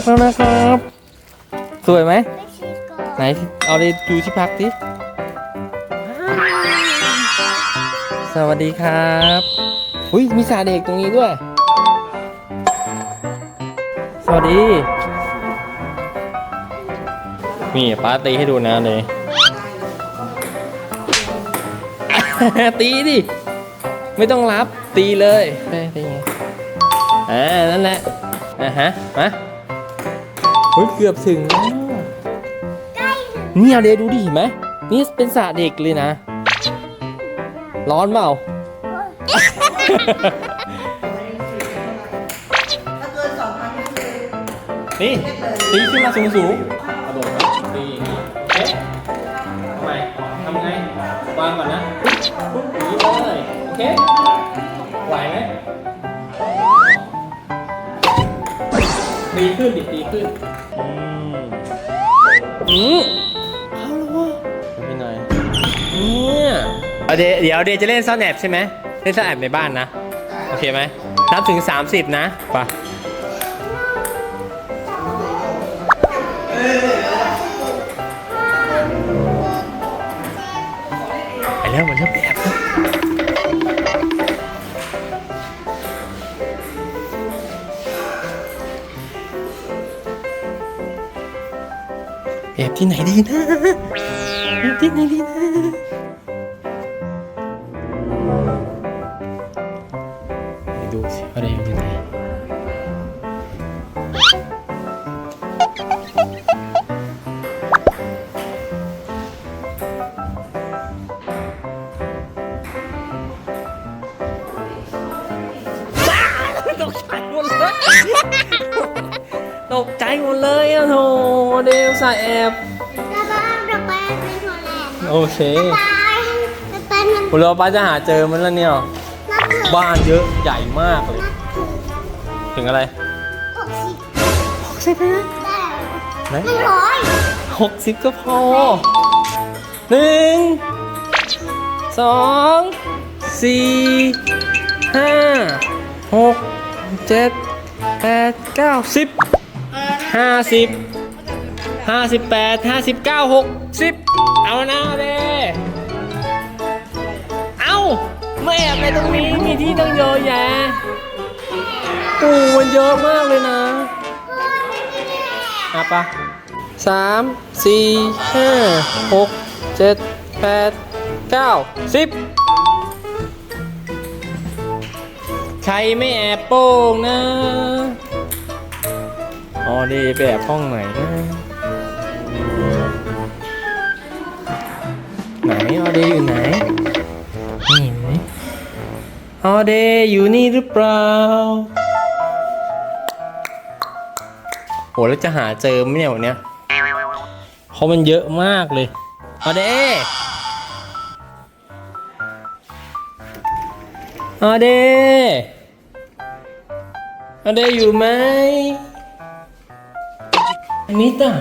กแล้วนะครับ สวยไหมไปฉีดก่อนไหนเอาเลยดูที่พักดิสวัสดีครับอุ้ยมีสาเด็กตรงนี้ด้วย สวัสดี นี่ป้าตีให้ดูนะเลย ตีดิ ไม่ต้องรับตีเลยไปตีไงอ่านั่นแหละอ่าฮะมาเฮ้ยเกือบถึงแล้วเนี่ยเดดูดิเห็นไหมนี่เป็นสระเด็กเลยนะ ร้อนเปล่านี่ตีขึ้นมาสูงสูงๆกระโดดก่อนตีอย่างนี้เอ๊ะทำไมทำไงวางก่อนนะปุ๊บอย่างนี้เลยโอเคไหวไหมตีขึ้นดิตีขึ้นอืม อืมเอาละวะไม่หน่อยเนี่ยเอาเดี๋ยวเดี๋ยวเดี๋ยวจะเล่นซ่อนแอบใช่ไหมเล่นซ่อนแอบในบ้านนะ โอเคไหมนับถึง 30 นะไปไปแล้วมันเริ่มแอบแล้ว แอบที่ไหนดีนะแอบที่ไหนดีนะดูสิว่าได้อยู่ที่ไหน เดวสายแอบแล้วบ้านเราไปเป็นโทรแลนด์โอเคตายมันเป็นมันคุณรอป้าจะหาเจอมันแล้วเนี่ย นับถือบ้านเยอะใหญ่มากเลย นับถือถึงอะไรหกสิบหกสิบนะได้ไหนหนึ่งร้อยหกสิบก็พอหนึ่งสองสี่ห้าหกเจ็ดแปดเก้าสิบห้าสิบ ห้าสิบแปดห้าสิบเก้าหกสิบเอานะเด้เอาไม่แอบในตรงนี้มีที่ตั้งเยอะแยะโอ้มันเยอะมากเลยนะอะปะสามสี่ห้าหกเจ็ดแปดเก้าสิบใครไม่แอบโป้งนะ อ๋อดีไปแอบห้องไหนนะ ไหนออเดย์อยู่ไหน นี่ไหมออเดย์อยู่นี่หรือเปล่า โหแล้วจะหาเจอไหมเนี่ยวันเนี้ยเพราะมันเยอะมากเลยเอเด้เอเด้เอเด้อยู่ไหมมิตา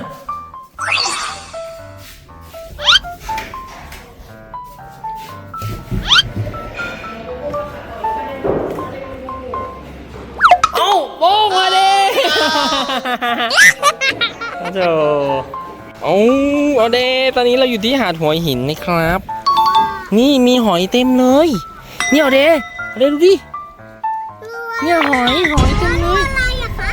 โอ้โหเอาเอาเดตอนนี้เราอยู่ที่หาดหัวหินนะครับ นี่มีหอยเต็มเลยนี่เอาเดเอาเดดูดิเนี่ยหอยหอยเต็มเลยอะไรอะคะ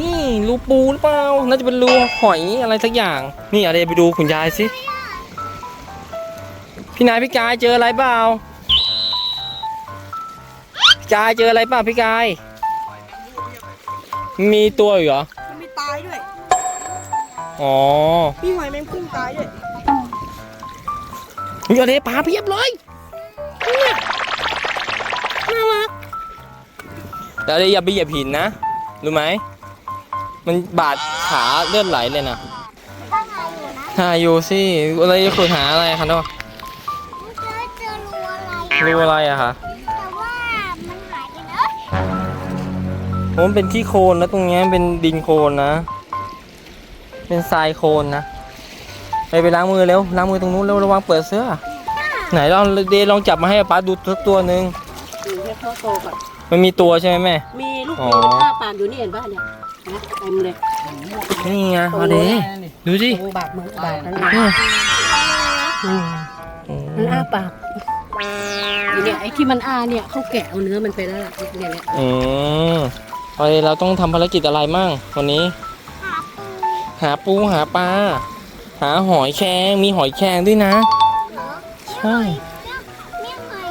นี่รูปูหรือเปล่าน่าจะเป็นรูหอยอะไรสักอย่าง นี่เอาเดไปดูคุณยายสิพี่นายพี่กายเจออะไรเปล่าพี่กายเจออะไรเปล่าพี่กาย มีตัวอยู่เหรอ อ๋อมีหอยแมงพุ่งตายด้วยมีอะไรปลาเพียบเลยเนี่ยน่ารักแต่เดี๋ยวอย่าไปเหยียบหินนะ รู้ไหม มันบาดขาเลือดไหลเลยนะตั้งหาอยู่นะหาอยู่สิอะไรจะขุดหาอะไรคะเนาะมันเจอเจอรูอะไร รู้อะไรอะคะแต่ว่ามันหายไปเลยโอ้มันเป็นที่โคลนนะตรงเนี้ยเป็นดินโคลนนะ เป็นทรายโคลนนะ ไปไปล้างมือเร็วล้างมือตรงนู้นเร็วระวังเปิดเสื้อ ไหนลองเดย์ลองจับมาให้ป้าดูสักตัวหนึ่งดูให้เขาโตก่อนมันมีตัวใช่ไหมแม่ มีลูกอ๋อมีข้าปานอยู่นี่เห็นป่ะเนี่ยเต็มเลยนี่ไงเอาเดดูสิมือบาดมือบาดนั่นเนี่ยมันอ้าปากเนี่ยไอ้ที่มันอ้าเนี่ยเขาแกะเอาเนื้อมันไปแล้วล่ะเนี่ยเนี่ยอืมเอาเดเราต้องทำภารกิจอะไรมั่งวันนี้ หาปูหาปลาหาหอยแครงมีหอยแครงด้วยนะ เหรอใช่ ไม่เคย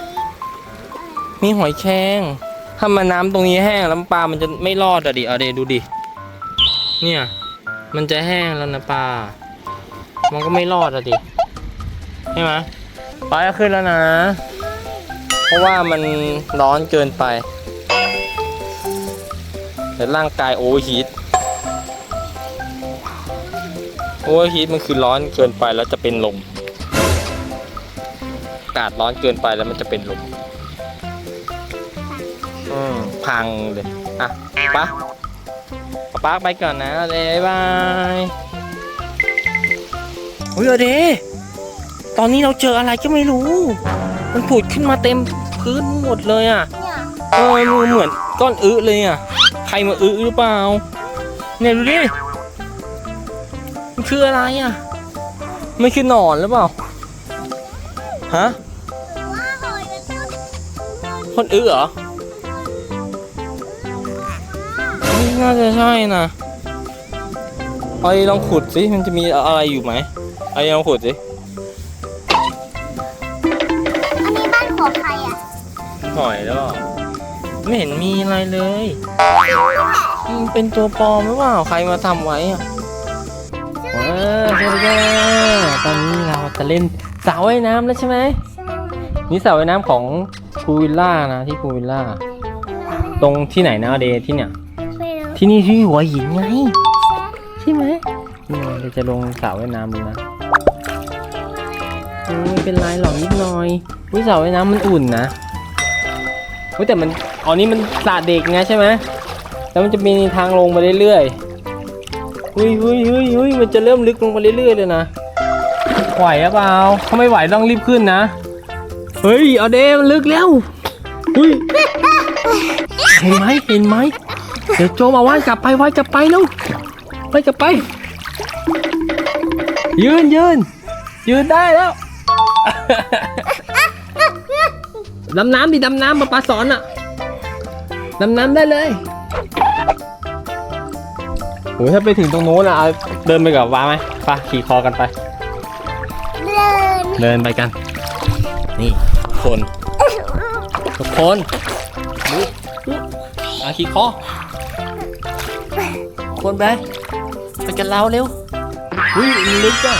มีหอยแครงถ้ามันน้ำตรงนี้แห้งแล้วปลา มันจะไม่รอดอะดิเอาเดดูดิ เนี่ย มันจะแห้งแล้วนะปลา มันก็ไม่รอดอะดิ ใช่ไหมปลาจะขึ้นแล้วนะ เพราะว่ามันร้อนเกินไปแต่ร่างกายโอเวอร์ฮีท โอเวอร์ฮีทมันคือร้อนเกินไปแล้วจะเป็นลมอากาศร้อนเกินไปแล้วมันจะเป็นลมอืมพังเลย อะปะป๊าป๊าไปก่อนนะเลยบ๊ายบายโอ้ยเอาเดตอนนี้เราเจออะไรก็ไม่รู้ มันผุดขึ้นมาเต็มพื้นหมดเลยอะเนี่ยเออมันเหมือนก้อนอึเลยอะ ใครมาอึหรือเปล่า เนี่ยดูดิ มันคืออะไรอะมันคือหนอนหรือเปล่าฮะหรือว่าหอยจะต้องคนอึเหรอไม่น่าจะใช่นะไอ้ลองขุดสิมันจะมีอะไรอยู่ไหมไอ้ลองขุดสิอันนี้บ้านของใครอะหอยแล้วเปล่าไม่เห็นมีอะไรเลยมันเป็นตัวปลอมหรือเปล่าใครมาทำไว้อะ ตอนนี้เราจะเล่นสระว่ายน้ำแล้วใช่ไหมนี่สระว่ายน้ำของพูวิลล่านะที่พูวิลล่า ตรงที่ไหนนะเดที่เนี่ยไม่รู้ที่นี่ที่หัวหินไง ใช่ไหมนี่เดี๋ยวจะลงสระว่ายน้ำดูนะโอ้ไม่เป็นไรหรอกนิดหน่อยวิสระว่ายน้ำมันอุ่นนะเฮ้ยแต่มันอ๋อนี่มันสระเด็กไงใช่ไหมแล้วมันจะมีทางลงมาเรื่อยๆ เฮ้ยเฮ้ยเฮ้ยเฮ้ยมันจะเริ่มลึกลงมาเรื่อยๆเลยนะ ไหวหรือเปล่าถ้าไม่ไหวต้องรีบขึ้นนะ เฮ้ย เอาเดมันลึกแล้วเฮ้ยเห็นไหมเห็นไหม เดี๋ยวโจมาว่ายกลับไปว่ายกลับไปแล้วว่ายกลับไป ยืนยืนยืนได้แล้ว ดำน้ำดิดำน้ำมาปลาสอนอะดำน้ำได้เลย โอ้ยถ้าไปถึงตรงโน้นอะเอาเดินไปกับว้าไหมไปขี่คอกันไป เดินเดินไปกัน นี่คนทุกคนดูดูอาขี่คอคนไปไปกันเราเร็วอุ้ยมันลึกอะ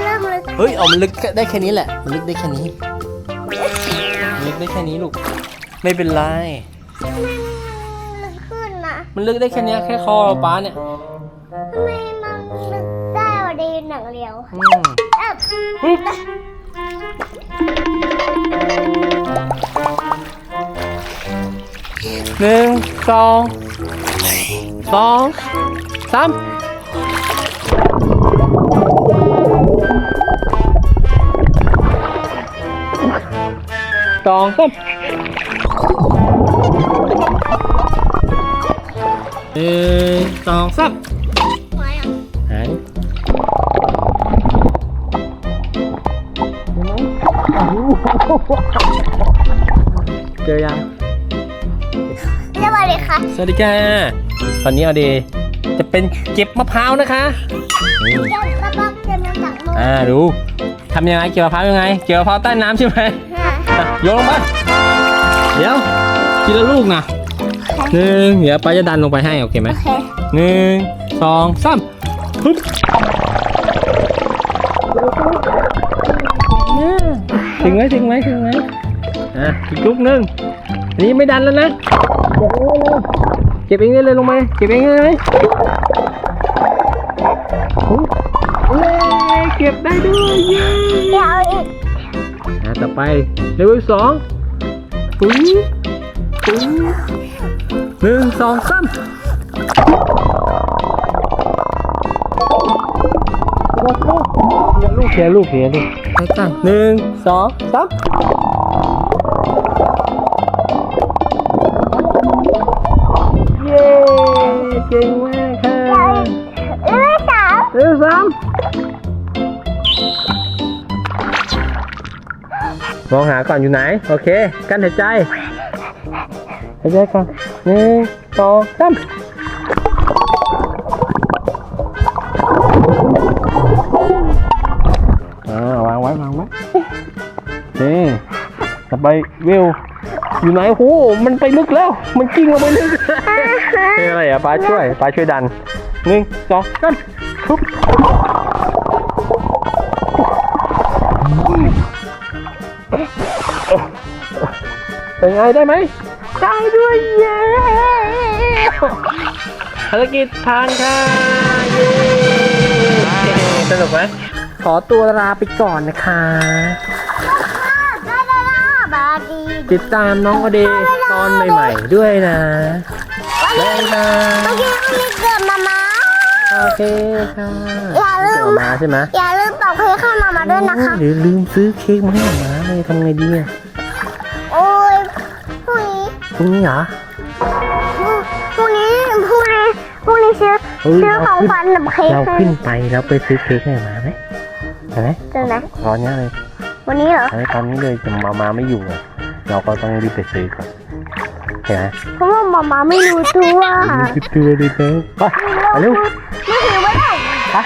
เริ่มเลยเฮ้ยเอามันลึกได้แค่นี้แหละ มันลึกได้แค่นี้มันลึกได้แค่นี้ลูก ไม่เป็นไรลึก ขึ้นนะมันลึกได้แค่เนี้ยแค่คอเราป้าเนี่ยทำไมมันลึกได้กว่าดีหนังเรียวอืมเอ้าอืมหนึ่งสองสองสามสองสาม นึ่งสองสามไว้อะหายเจอยัง เรียกว่าอะไรคะสวัสดีค่ะตอนนี้เอาเดจะเป็นเก็บมะพร้าวนะคะนี่เรียกกระบอกเต็มน้ำหนักมืออ่าดูทำยังไงเก็บมะพร้าวยังไง เก็บมะพร้าวใต้น้ำใช่ไหมค่ะอะโยนลงไปเดี๋ยวทีละลูกนะ หนึ่งเดี๋ยวป้าจะดันลงไปให้โอเคไหมโอเคหนึ่งสองสามฮึบถึงไหมถึงไหมถึงไหมอะอีกลูกหนึ่งอันนี้ไม่ดันแล้วนะเก็บเองได้เลยลงไปเก็บเองได้เลยเย้เก็บได้ด้วยเย้เดี๋ยวเอาอีกอะต่อไปเลเวลสองปุ๋ยปุ๋ย หนึ่งสองสามลูกเขียลูกเขียลูกหนึ่งสองสามเย้เก่งมากค่ะเออสานึ่งสามมองหาก่อนอยู่ไหน โอเค กั้นหายใจ หายใจก่อนหนึ่งสองสามอ่าวางไว้วางไว้นี่ต่อไปวิวอยู่ไหนโหมันไปลึกแล้ว มันกิ้งลงไปลึกเป็นอะไรอะป้าช่วยป้าช่วยดันหนึ่งสองสามทุบเป็นไงได้ไหม ด้ด้วยเย้ภารกิจผ่านค่ะเย้สนุกไหมขอตัวลาไปก่อนนะคะได้ได้ได้บาดีติดตามน้องอเดย์ตอนใหม่ๆด้วยนะได้นะเมื่อกี้มันมีเกิดมามาโอเคค่ะอย่าลืมเดี๋ยวมาใช่ไหมอย่าลืมตอกเพลงเข้ามามาด้วยนะคะหรือลืมซื้อเค้กมาให้หมาเลยทำไงดีอะโอ้ยพรุ่งนี้พ รุ่งนี้เหรอ พรุ่งนี้พรุ่งนี้พรุ่งนี้ซื้อเฮ้ย ซื้อของขวัญกับเค้กเราให้ขึ้นไปแล้วไปซื้อเค้กให้หมาไหมไปไหมเจอไหมตอนนี้เลยวันนี้เหรอเฮ้ยตอนนี้เลยจะมามาไม่อยู่อะเราก็ต้องรีบไปซื้อก่อนเห็นไหมเพราะว่าหมามาไม่รู้ตัว รีบไปซื้อเลยเถอะไปไปเร็ว ไม่ถือไว้หรอกไป